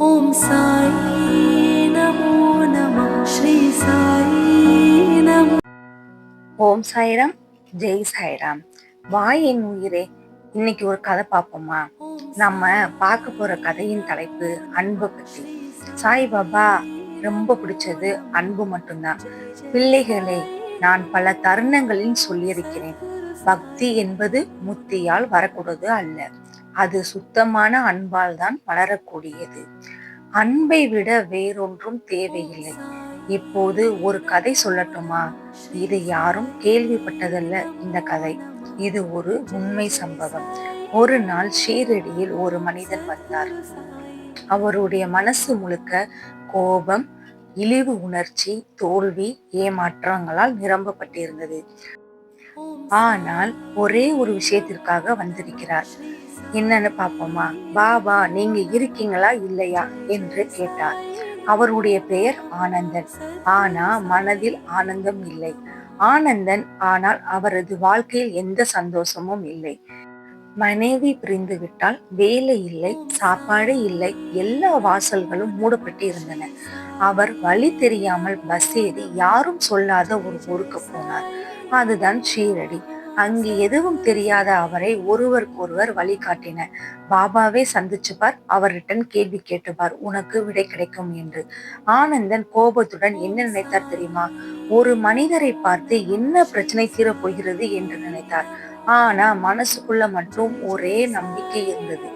ஓம் சாய் நமோ நம ஸ்ரீ சாய் நமோ ஓம் சாய்ராம் ஜெய் சாய்ராம் வாய் என் உயிரே இன்னைக்கு ஒரு கதை பார்ப்போமா? நம்ம பார்க்க போற கதையின் தலைப்பு அன்பு பற்றி சாய்பாபா ரொம்ப பிடிச்சது அன்பு மட்டும்தான். பிள்ளைகளே நான் பல தருணங்களில் சொல்லியிருக்கிறேன். பக்தி என்பது முத்தியால் வரக்கூடாது அல்ல. அது சுத்தமான அன்பால் தான் வளரக்கூடியது. அன்பை விட வேறொன்றும் தேவையில்லை. இப்போது ஒரு கதை சொல்லட்டுமா? இது யாரும் கேள்விப்பட்டதல்ல இந்த கதை. இது ஒரு உண்மை சம்பவம். ஒரு நாள் ஷீரடியில் ஒரு மனிதன் வந்தார். அவருடைய மனசு முழுக்க கோபம் இழிவு உணர்ச்சி தோல்வி ஏமாற்றங்களால் நிரம்பப்பட்டிருந்தது. ஆனால் ஒரே ஒரு விஷயத்திற்காக வந்திருக்கிறார். என்னன்னு பார்ப்போமா? பாபா நீங்க இருக்கீங்களா இல்லையா? என்று கேட்டார். அவருடைய பெயர் ஆனந்தன். ஆனா மனதில் ஆனந்தம் இல்லை. ஆனந்தன் ஆனால் அவரது வாழ்க்கையில் எந்த சந்தோஷமும் இல்லை. மனைவி பிரிந்து விட்டால் வேலை இல்லை சாப்பாடு இல்லை எல்லா வாசல்களும் மூடப்பட்டு இருந்தன. அவர் வழி தெரியாமல் பஸ் ஏறி யாரும் சொல்லாத ஒரு ஊருக்கு போனார். அதுதான் ஷீரடி. அங்கு எதுவும் தெரியாத அவரை ஒருவருக்கொருவர் வழிகாட்டினர் பாபாவே சந்திச்சுப்பார் அவரிடம் கேள்வி கேட்டுப்பார் உனக்கு விடை கிடைக்கும் என்று. ஆனந்தன் கோபத்துடன் என்ன நினைத்தார் தெரியுமா? ஒரு மனிதரை பார்த்து என்ன பிரச்சனை தீரப் போகிறது என்று நினைத்தார். ஆனா மனசுக்குள்ள மட்டும் ஒரே நம்பிக்கை இருந்தது.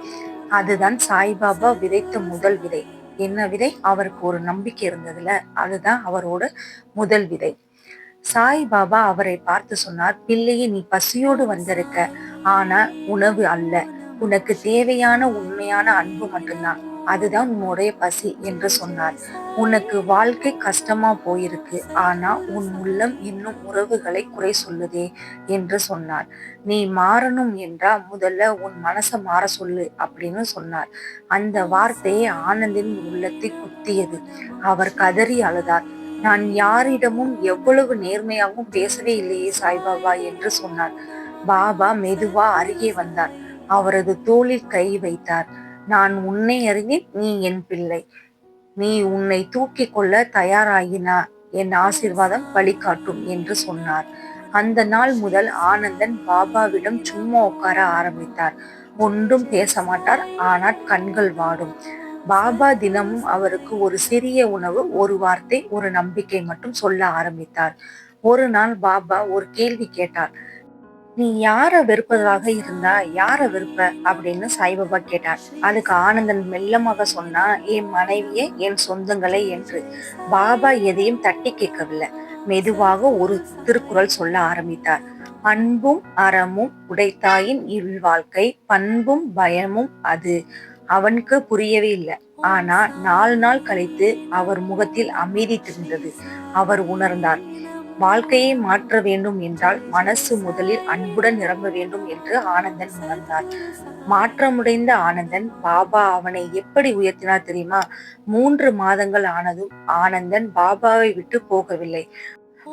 அதுதான் சாய்பாபா விதைத்த முதல் விதை. என்ன விதை? அவருக்கு ஒரு நம்பிக்கை இருந்ததுல. அதுதான் அவரோட முதல் விதை. சாய் பாபா அவரை பார்த்து சொன்னார் பிள்ளையை நீ பசியோடு வந்திருக்க. ஆனா உணவு அல்ல. உனக்கு தேவையான உண்மையான அன்பு மட்டும்தான். அதுதான் உன்னுடைய பசி என்று சொன்னார். உனக்கு வாழ்க்கை கஷ்டமா போயிருக்கு. ஆனா உன் உள்ளம் இன்னும் உறவுகளை குறை சொல்லுதே என்று சொன்னார். நீ மாறணும் என்றா முதல்ல உன் மனசை மாற சொல்லு அப்படின்னு சொன்னார். அந்த வார்த்தையை ஆனந்தின் உள்ளத்தை குத்தியது. அவர் கதறி அழுதார். நான் யாரிடமும் எவ்வளவு நேர்மையாகவும் பேசவே இல்லையே சாய்பாபா என்று சொன்னார். பாபா மெதுவா அருகே வந்தார். அவரது தோளில் கை வைத்தார். நான் உன்னை அறிந்தேன் நீ என் பிள்ளை. நீ உன்னை தூக்கி கொள்ள தயாராகினா என் ஆசிர்வாதம் வழிகாட்டும் என்று சொன்னார். அந்த நாள் முதல் ஆனந்தன் பாபாவிடம் சும்மா உட்கார ஆரம்பித்தார். ஒன்றும் பேச மாட்டார் ஆனால் கண்கள் வாடும். பாபா தினமும் அவருக்கு ஒரு சிறிய உணவு ஒரு வார்த்தை ஒரு நம்பிக்கை மட்டும் சொல்ல ஆரம்பித்தார். ஒரு நாள் பாபா ஒரு கேள்வி கேட்டார். நீ யார வெறுப்பதாக இருந்தா யார வெறுப்ப? அப்படின்னு சாய்பாபா கேட்டார். அதுக்கு ஆனந்தன் மெல்லமாக சொன்னா என் மனைவியை என் சொந்தங்களை என்று. பாபா எதையும் தட்டி கேட்கவில்லை. மெதுவாக ஒரு திருக்குறள் சொல்ல ஆரம்பித்தார். அன்பும் அறமும் உடைத்தாயின் இல்வாழ்க்கை பண்பும் பயமும் அது. அவனுக்கு புரியவே இல்லை. ஆனா நாலு நாள் கழித்து அவர் முகத்தில் அமைதி திருந்தது. அவர் உணர்ந்தார் வாழ்க்கையை மாற்ற வேண்டும் என்றால் மனசு முதலில் அன்புடன் நிரம்ப வேண்டும் என்று ஆனந்தன் உணர்ந்தார். மாற்றமுடைந்த ஆனந்தன் பாபா அவனை எப்படி உயர்த்தினார் தெரியுமா? மூன்று மாதங்கள் ஆனதும் ஆனந்தன் பாபாவை விட்டு போகவில்லை.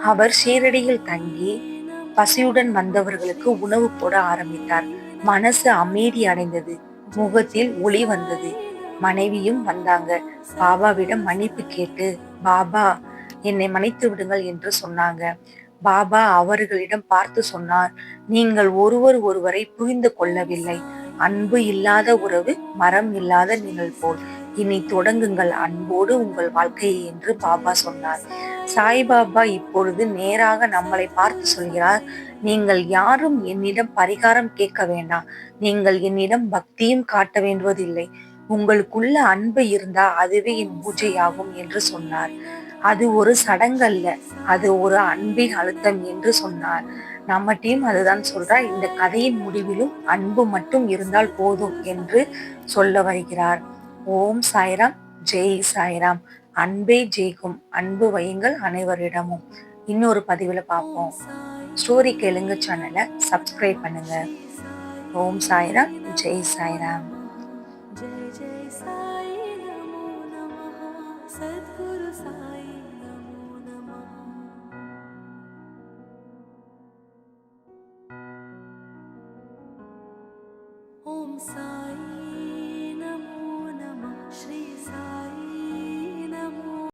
அவர் ஷீரடியில் தங்கி பசியுடன் வந்தவர்களுக்கு உணவு போட ஆரம்பித்தார். மனசு அமைதி அடைந்தது. முகத்தில் ஒளி வந்தது. மனைவியும் வந்தாங்க. பாபாவிடம் மன்னிப்பு கேட்டு பாபா என்னை மன்னித்து விடுங்கள் என்று சொன்னாங்க. பாபா அவர்களிடம் பார்த்து சொன்னார் நீங்கள் ஒருவர் ஒருவரை புரிந்து கொள்ளவில்லை. அன்பு இல்லாத உறவு மரம் இல்லாத நீங்கள் போல். இனி தொடங்குங்கள் அன்போடு உங்கள் வாழ்க்கையை என்று பாபா சொன்னார். சாய்பாபா இப்பொழுது நேராக நம்மளை பார்த்து சொல்கிறார் நீங்கள் யாரும் என்னிடம் பரிகாரம் கேட்க வேண்டாம். நீங்கள் என்னிடம் பக்தியும் காட்ட வேண்டுவதில்லை. உங்களுக்குள்ள அன்பு இருந்தா அதுவே என் பூஜையாகும் என்று சொன்னார். அது ஒரு சடங்கல்ல அது ஒரு அன்பின் அழுத்தம் என்று சொன்னார். நம்ம டீம் அதுதான் சொல்றார் இந்த கதையின் முடிவிலும் அன்பு மட்டும் இருந்தால் போதும் என்று சொல்ல வருகிறார். ஓம் சாய்ராம் ஜெய் சாய்ராம். அன்பே ஜெயிக்கும் அன்பு வையுங்கள் அனைவரிடமும். இன்னொரு பதிவில் பார்ப்போம். ஸ்டோரி கேளுங்க சேனலை சப்ஸ்கிரைப் பண்ணுங்க. ஓம் சாய்ராம் ஜெய் சாய்ராம். சத்குரு சாய் ஓம்